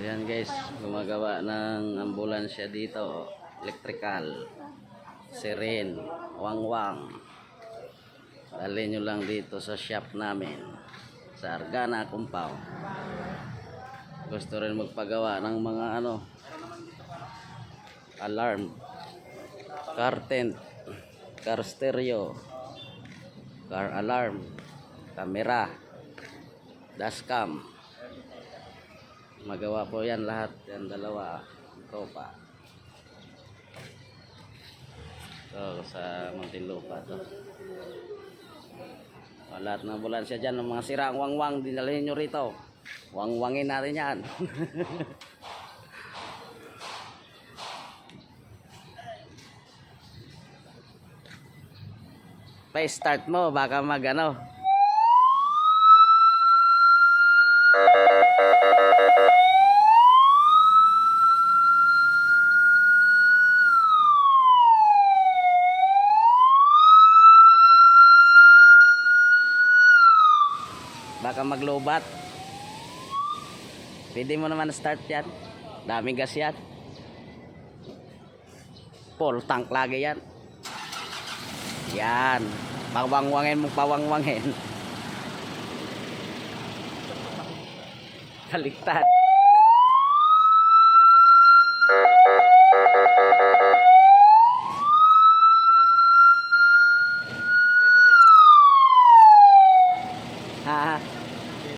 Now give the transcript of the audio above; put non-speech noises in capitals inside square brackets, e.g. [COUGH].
Ayan guys, gumagawa ng ambulansya dito. Electrical. Siren. Wangwang. Dali nyo lang dito sa shop namin. Sa Argana Compound. Gusto rin magpagawa ng mga ano. Alarm. Car tent. Car stereo. Car alarm. Camera. Dashcam. Magawa po yan lahat. Yan dalawa. Tropa. So, sa Muntinlupa to. O, lahat ng ambulansya dyan, ng mga sirang wangwang, dinalhin nyo rito. Wangwangin natin yan. [LAUGHS] Pa-start mo, baka mag ano. Baka maglobat. Pwede mo naman start yan. Daming gas yan. Full tank lagi yan. Yan. Pawangwangin mo pawangwangin. [LAUGHS] Baliktad.